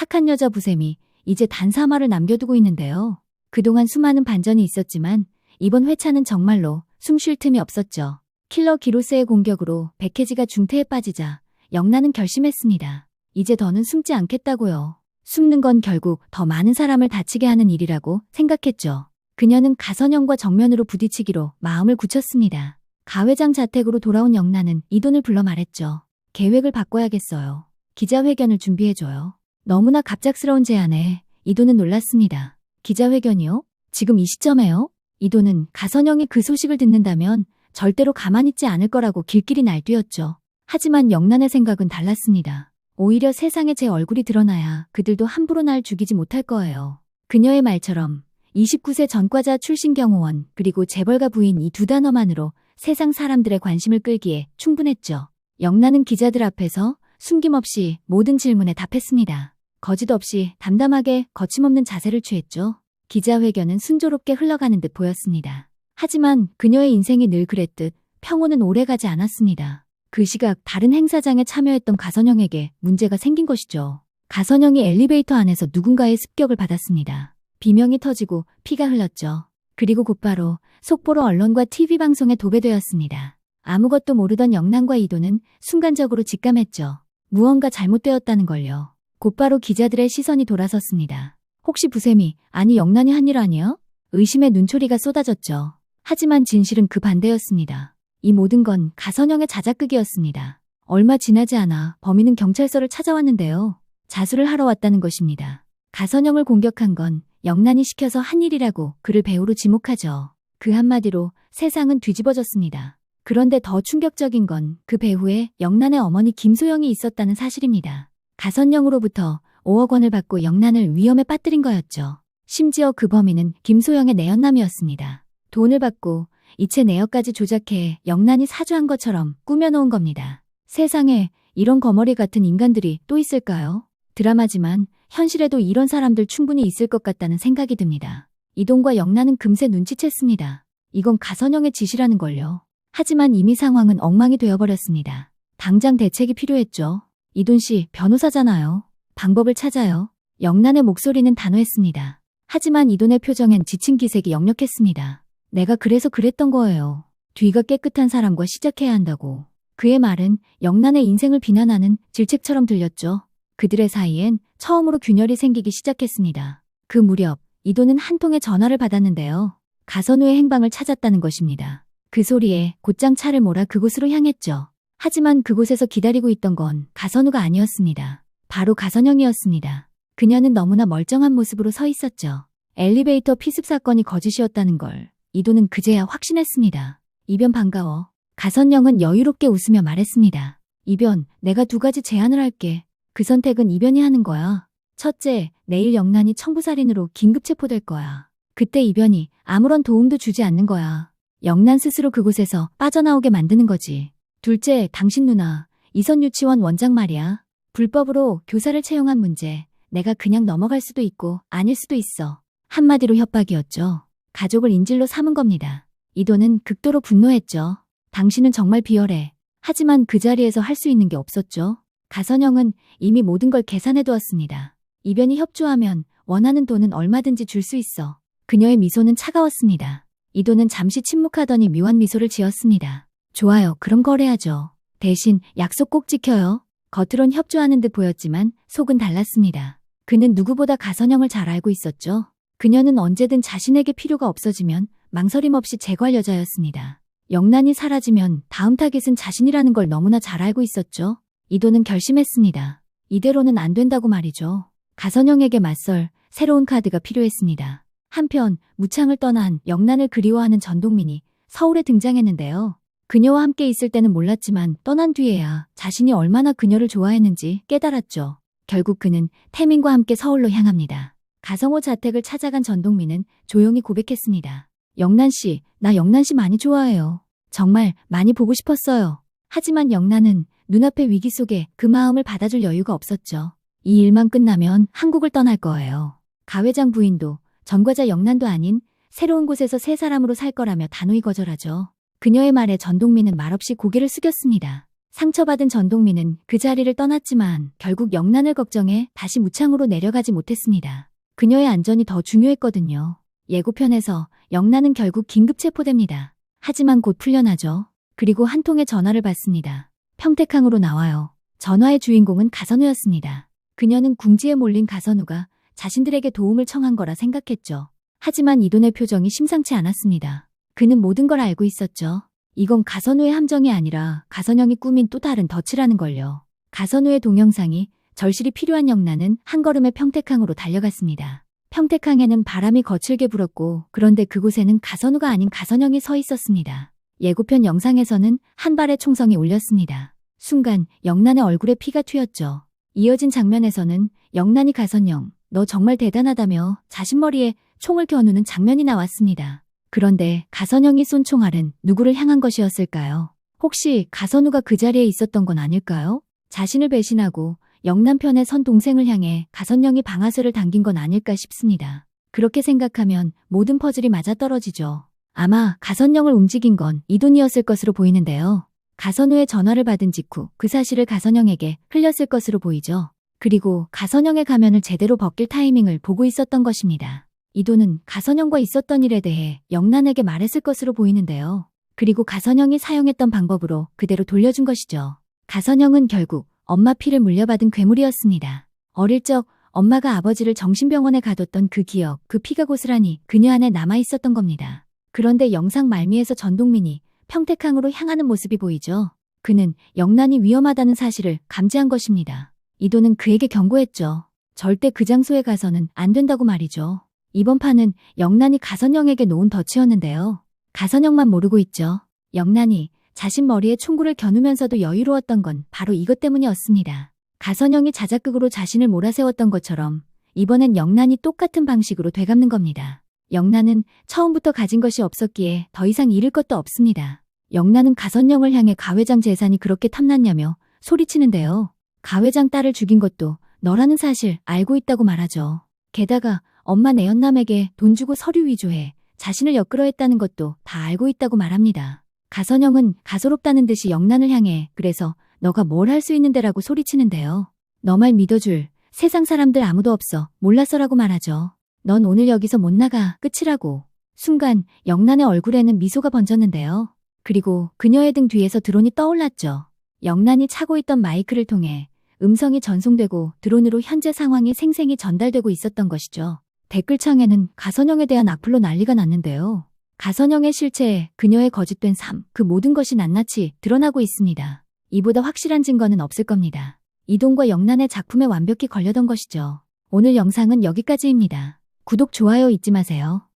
착한 여자 부셈이 이제 단사마를 남겨두고 있는데요. 그동안 수많은 반전이 있었지만 이번 회차는 정말로 숨 쉴 틈이 없었죠. 킬러 기로스의 공격으로 백혜지가 중태에 빠지자 영란은 결심했습니다. 이제 더는 숨지 않겠다고요. 숨는 건 결국 더 많은 사람을 다치게 하는 일이라고 생각했죠. 그녀는 가선영과 정면으로 부딪히기로 마음을 굳혔습니다. 가회장 자택으로 돌아온 영란은 이 돈을 불러 말했죠. 계획을 바꿔야겠어요. 기자회견을 준비해줘요. 너무나 갑작스러운 제안에 이돈은 놀랐습니다. 기자회견이요? 지금 이 시점에요? 이돈은 가선영이 그 소식을 듣는다면 절대로 가만히 있지 않을 거라고 길길이 날뛰었죠. 하지만 영란의 생각은 달랐습니다. 오히려 세상에 제 얼굴이 드러나야 그들도 함부로 날 죽이지 못할 거예요. 그녀의 말처럼 29세 전과자 출신 경호원 그리고 재벌가 부인 이 두 단어만으로 세상 사람들의 관심을 끌기에 충분했죠. 영란은 기자들 앞에서 숨김없이 모든 질문에 답했습니다. 거짓 없이 담담하게 거침없는 자세를 취했죠. 기자회견은 순조롭게 흘러가는 듯 보였습니다. 하지만 그녀의 인생이 늘 그랬듯 평온은 오래가지 않았습니다. 그 시각 다른 행사장에 참여했던 가선영에게 문제가 생긴 것이죠. 가선영이 엘리베이터 안에서 누군가의 습격을 받았습니다. 비명이 터지고 피가 흘렀죠. 그리고 곧바로 속보로 언론과 TV방송에 도배되었습니다. 아무것도 모르던 영란과 이도는 순간적으로 직감했죠. 무언가 잘못되었다는 걸요. 곧바로 기자들의 시선이 돌아섰습니다. 혹시 부셈이, 아니 영란이 한 일 아니야? 의심의 눈초리가 쏟아졌죠. 하지만 진실은 그 반대였습니다. 이 모든 건 가선영의 자작극이었습니다. 얼마 지나지 않아 범인은 경찰서를 찾아왔는데요. 자수를 하러 왔다는 것입니다. 가선영을 공격한 건 영란이 시켜서 한 일이라고 그를 배우로 지목하죠. 그 한마디로 세상은 뒤집어졌습니다. 그런데 더 충격적인 건 그 배후에 영란의 어머니 김소영이 있었다는 사실입니다. 가선영으로부터 5억 원을 받고 영란을 위험에 빠뜨린 거였죠. 심지어 그 범인은 김소영의 내연남이었습니다. 돈을 받고 이체 내역까지 조작해 영란이 사주한 것처럼 꾸며놓은 겁니다. 세상에 이런 거머리 같은 인간들이 또 있을까요? 드라마지만 현실에도 이런 사람들 충분히 있을 것 같다는 생각이 듭니다. 이동과 영란은 금세 눈치챘습니다. 이건 가선영의 짓이라는 걸요. 하지만 이미 상황은 엉망이 되어버렸습니다. 당장 대책이 필요했죠. 이돈 씨 변호사잖아요. 방법을 찾아요. 영란의 목소리는 단호했습니다. 하지만 이돈의 표정엔 지친 기색이 역력했습니다. 내가 그래서 그랬던 거예요. 뒤가 깨끗한 사람과 시작해야 한다고. 그의 말은 영란의 인생을 비난하는 질책처럼 들렸죠. 그들의 사이엔 처음으로 균열이 생기기 시작했습니다. 그 무렵 이도는 한 통의 전화를 받았는데요. 가선우의 행방을 찾았다는 것입니다. 그 소리에 곧장 차를 몰아 그곳으로 향했죠. 하지만 그곳에서 기다리고 있던 건 가선우가 아니었습니다. 바로 가선영이었습니다. 그녀는 너무나 멀쩡한 모습으로 서 있었죠. 엘리베이터 피습 사건이 거짓이었다는 걸 이도는 그제야 확신했습니다. 이변 반가워. 가선영은 여유롭게 웃으며 말했습니다. 이변, 내가 두 가지 제안을 할게. 그 선택은 이변이 하는 거야. 첫째, 내일 영란이 청부살인으로 긴급 체포될 거야. 그때 이변이 아무런 도움도 주지 않는 거야. 영란 스스로 그곳에서 빠져나오게 만드는 거지. 둘째, 당신 누나, 이선 유치원 원장 말이야. 불법으로 교사를 채용한 문제. 내가 그냥 넘어갈 수도 있고 아닐 수도 있어. 한마디로 협박이었죠. 가족을 인질로 삼은 겁니다. 이도는 극도로 분노했죠. 당신은 정말 비열해. 하지만 그 자리에서 할 수 있는 게 없었죠. 가선영은 이미 모든 걸 계산해 두었습니다. 이변이 협조하면 원하는 돈은 얼마든지 줄 수 있어. 그녀의 미소는 차가웠습니다. 이도는 잠시 침묵하더니 묘한 미소를 지었습니다. 좋아요. 그럼 거래하죠. 대신 약속 꼭 지켜요. 겉으론 협조하는 듯 보였지만 속은 달랐습니다. 그는 누구보다 가선영을 잘 알고 있었죠. 그녀는 언제든 자신에게 필요가 없어지면 망설임 없이 제거할 여자였습니다. 영란이 사라지면 다음 타겟은 자신이라는 걸 너무나 잘 알고 있었죠. 이도는 결심했습니다. 이대로는 안 된다고 말이죠. 가선영에게 맞설 새로운 카드가 필요했습니다. 한편 무창을 떠난 영란을 그리워하는 전동민이 서울에 등장했는데요. 그녀와 함께 있을 때는 몰랐지만 떠난 뒤에야 자신이 얼마나 그녀를 좋아했는지 깨달았죠. 결국 그는 태민과 함께 서울로 향합니다. 가성호 자택을 찾아간 전동민은 조용히 고백했습니다. 영란 씨, 나 영란 씨 많이 좋아해요. 정말 많이 보고 싶었어요. 하지만 영란은 눈앞의 위기 속에 그 마음을 받아줄 여유가 없었죠. 이 일만 끝나면 한국을 떠날 거예요. 가회장 부인도 전과자 영란도 아닌 새로운 곳에서 새 사람으로 살 거라며 단호히 거절하죠. 그녀의 말에 전동민은 말없이 고개를 숙였습니다. 상처받은 전동민은 그 자리를 떠났지만 결국 영란을 걱정해 다시 무창으로 내려가지 못했습니다. 그녀의 안전이 더 중요했거든요. 예고편에서 영란은 결국 긴급 체포됩니다. 하지만 곧 풀려나죠. 그리고 한 통의 전화를 받습니다. 평택항으로 나와요. 전화의 주인공은 가선우였습니다. 그녀는 궁지에 몰린 가선우가 자신들에게 도움을 청한 거라 생각했죠. 하지만 이돈의 표정이 심상치 않았습니다. 그는 모든 걸 알고 있었죠. 이건 가선우의 함정이 아니라 가선영이 꾸민 또 다른 덫이라는 걸요. 가선우의 동영상이 절실히 필요한 영란은 한 걸음에 평택항으로 달려갔습니다. 평택항에는 바람이 거칠게 불었고 그런데 그곳에는 가선우가 아닌 가선영이 서 있었습니다. 예고편 영상에서는 한 발의 총성이 울렸습니다. 순간 영란의 얼굴에 피가 튀었죠. 이어진 장면에서는 영란이 가선영, 너 정말 대단하다며 자신 머리에 총을 겨누는 장면이 나왔습니다. 그런데 가선영이 쏜 총알은 누구를 향한 것이었을까요? 혹시 가선우가 그 자리에 있었던 건 아닐까요? 자신을 배신하고 영남편의 선 동생을 향해 가선영이 방아쇠를 당긴 건 아닐까 싶습니다. 그렇게 생각하면 모든 퍼즐이 맞아떨어지죠. 아마 가선영을 움직인 건 이돈이었을 것으로 보이는데요. 가선우의 전화를 받은 직후 그 사실을 가선영에게 흘렸을 것으로 보이죠. 그리고 가선영의 가면을 제대로 벗길 타이밍을 보고 있었던 것입니다. 이도는 가선영과 있었던 일에 대해 영란에게 말했을 것으로 보이는데요. 그리고 가선영이 사용했던 방법으로 그대로 돌려준 것이죠. 가선영은 결국 엄마 피를 물려받은 괴물이었습니다. 어릴 적 엄마가 아버지를 정신병원에 가뒀던 그 기억, 그 피가 고스란히 그녀 안에 남아 있었던 겁니다. 그런데 영상 말미에서 전동민이 평택항으로 향하는 모습이 보이죠. 그는 영란이 위험하다는 사실을 감지한 것입니다. 이도는 그에게 경고했죠. 절대 그 장소에 가서는 안 된다고 말이죠. 이번 판은 영란이 가선영에게 놓은 덫이었는데요. 가선영만 모르고 있죠. 영란이 자신 머리에 총구를 겨누면서도 여유로웠던 건 바로 이것 때문이었습니다. 가선영이 자작극으로 자신을 몰아세웠던 것처럼 이번엔 영란이 똑같은 방식으로 되갚는 겁니다. 영란은 처음부터 가진 것이 없었기에 더 이상 잃을 것도 없습니다. 영란은 가선영을 향해 가회장 재산이 그렇게 탐났냐며 소리치는데요. 가회장 딸을 죽인 것도 너라는 사실 알고 있다고 말하죠. 게다가 엄마 내연남에게 돈 주고 서류 위조해 자신을 엮으려 했다는 것도 다 알고 있다고 말합니다. 가선영은 가소롭다는 듯이 영란을 향해 그래서 너가 뭘 할 수 있는데라고 소리치는데요. 너 말 믿어줄 세상 사람들 아무도 없어 몰라서라고 말하죠. 넌 오늘 여기서 못 나가 끝이라고. 순간 영란의 얼굴에는 미소가 번졌는데요. 그리고 그녀의 등 뒤에서 드론이 떠올랐죠. 영란이 차고 있던 마이크를 통해 음성이 전송되고 드론으로 현재 상황이 생생히 전달되고 있었던 것이죠. 댓글창에는 가선영에 대한 악플로 난리가 났는데요. 가선영의 실체에 그녀의 거짓된 삶, 그 모든 것이 낱낱이 드러나고 있습니다. 이보다 확실한 증거는 없을 겁니다. 이동과 영란의 작품에 완벽히 걸려던 것이죠. 오늘 영상은 여기까지입니다. 구독, 좋아요 잊지 마세요.